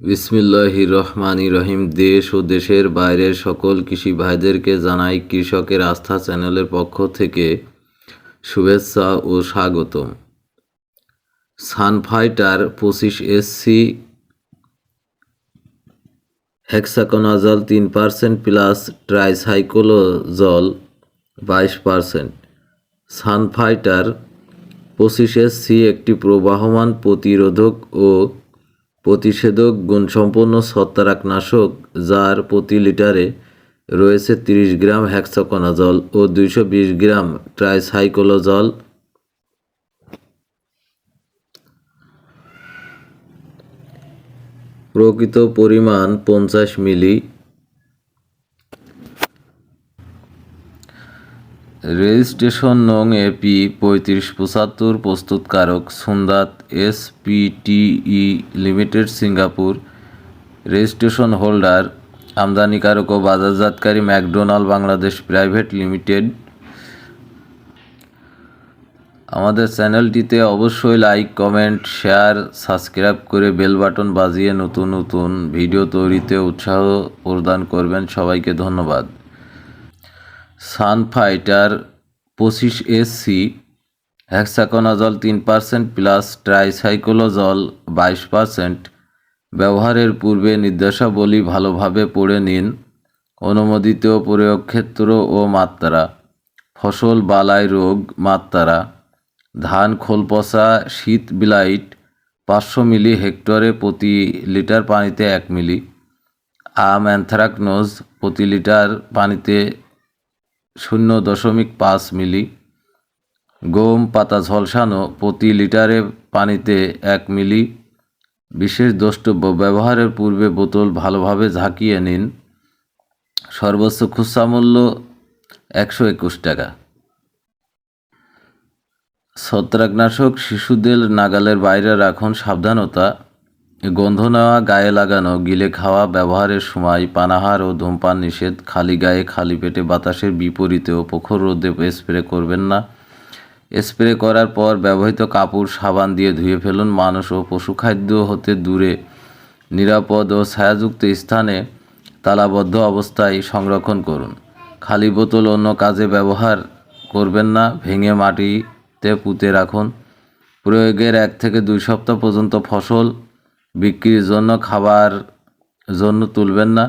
বিসমিল্লাহি রহমানি রহিম। দেশ ও দেশের বাইরের সকল কৃষি ভাইদেরকে জানাই কৃষকের আস্থা চ্যানেলের পক্ষ থেকে শুভেচ্ছা ও স্বাগতম। সানফাইটার পঁচিশ এসসি হেক্সাকোনাজল তিন পার্সেন্ট প্লাস ট্রাইসাইক্লোজল বাইশ পার্সেন্ট। সানফাইটার পঁচিশ এসসি একটি প্রবাহমান প্রতিরোধক ও প্রতিষেধক গুণসম্পন্ন ছত্রাকনাশক, যার প্রতি লিটারে রয়েছে তিরিশ গ্রাম হ্যাক্সাকোনাজল ও দুইশো বিশ গ্রাম ট্রাইসাইকোলোজল প্রকৃত পরিমাণ পঞ্চাশ মিলি রেজিস্ট্রেশন নং এপি পঁয়ত্রিশ পঁচাত্তর, প্রস্তুতকারক Sundat S PTE limited, Singapore. Registration holder, আমদানিকারক ও বাজারজাতকারী ম্যাকডোনাল্ড বাংলাদেশ প্রাইভেট লিমিটেড। আমাদের চ্যানেলটিতে অবশ্যই লাইক, কমেন্ট, শেয়ার, সাবস্ক্রাইব করে বেল বাটন বাজিয়ে নতুন নতুন ভিডিও তৈরিতে উৎসাহ প্রদান করবেন। সবাইকে ধন্যবাদ। সানফাইটার পঁচিশ এসসি হ্যাক্সাকোনাজল তিন পার্সেন্ট প্লাস ট্রাইসাইকোলোজল বাইশ পার্সেন্ট ব্যবহারের পূর্বে নির্দেশাবলী ভালোভাবে পড়ে নিন। অনুমোদিত প্রয়োগ ক্ষেত্র ও মাত্রা। ফসল বালাই রোগ মাত্রা। ধান, খোলপচা, শীত বিলাইট পাঁচশো মিলি হেক্টরে প্রতি লিটার পানিতে এক মিলি। আম অ্যানথ্রাকনোজ প্রতি লিটার পানিতে শূন্য দশমিক পাঁচ মিলি। গম, পাতা, ঝলসানো প্রতি লিটারে পানিতে এক মিলি। বিশেষ দ্রষ্টব্য, ব্যবহারের পূর্বে বোতল ভালোভাবে ঝাঁকিয়ে নিন। সর্বোচ্চ খুচরা মূল্য একশো একুশ টাকা। ছত্রাকনাশক শিশুদের নাগালের বাইরে রাখুন সাবধানতা। গন্ধ নেওয়া, গায়ে লাগানো, গিলে খাওয়া, ব্যবহারের সময় পানাহার ও ধূমপান নিষেধ, খালি গায়ে খালি পেটে বাতাসের বিপরীতে ও প্রখর রোদে স্প্রে করবেন না। স্প্রে করার পর ব্যবহৃত কাপড়, সাবান দিয়ে ধুয়ে ফেলুন। মানুষ ও পশু খাদ্য হতে দূরে, নিরাপদ ও ছায়াযুক্ত স্থানে তালাবদ্ধ অবস্থায় সংরক্ষণ করুন। খালি বোতল অন্য কাজে ব্যবহার করবেন না। ভেঙে মাটিতে পুঁতে রাখুন। প্রয়োগের এক থেকে দুই সপ্তাহ পর্যন্ত ফসল বিক্রির জন্য, খাবার জন্য তুলবেন না।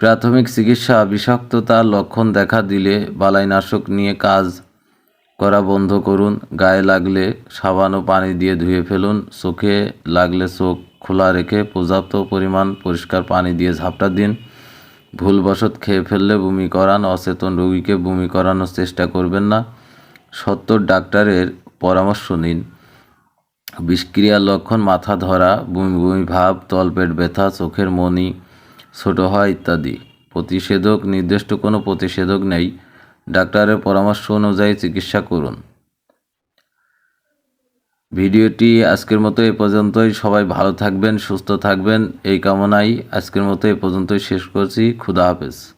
প্রাথমিক চিকিৎসা বিষাক্ততার লক্ষণ দেখা দিলে বালাইনাশক নিয়ে কাজ করা বন্ধ করুন। গায়ে লাগলে সাবান ও পানি দিয়ে ধুয়ে ফেলুন। চোখে লাগলে চোখ খোলা রেখে পর্যাপ্ত পরিমাণ পরিষ্কার পানি দিয়ে ঝাপটা দিন। ভুলবশত খেয়ে ফেললে বমি করান, অচেতন রোগীকে বমি করানোর চেষ্টা করবেন না। সত্তর ডাক্তারের পরামর্শ নিন। বিষক্রিয়ার লক্ষণ, মাথা ধরা, বমি বমি, ভাব তলপেট ব্যথা, চোখের মনি, ছোট হয় ইত্যাদি। প্রতিষেধক, নির্দিষ্ট কোনো প্রতিষেধক নেই। ডাক্তারের পরামর্শ অনুযায়ী চিকিৎসা করুন। ভিডিওটি আজকের মতো এ পর্যন্তই। সবাই ভালো থাকবেন, সুস্থ থাকবেন। এই কামনাই আজকের মতো এ পর্যন্তই শেষ করছি। খুদা হাফেজ।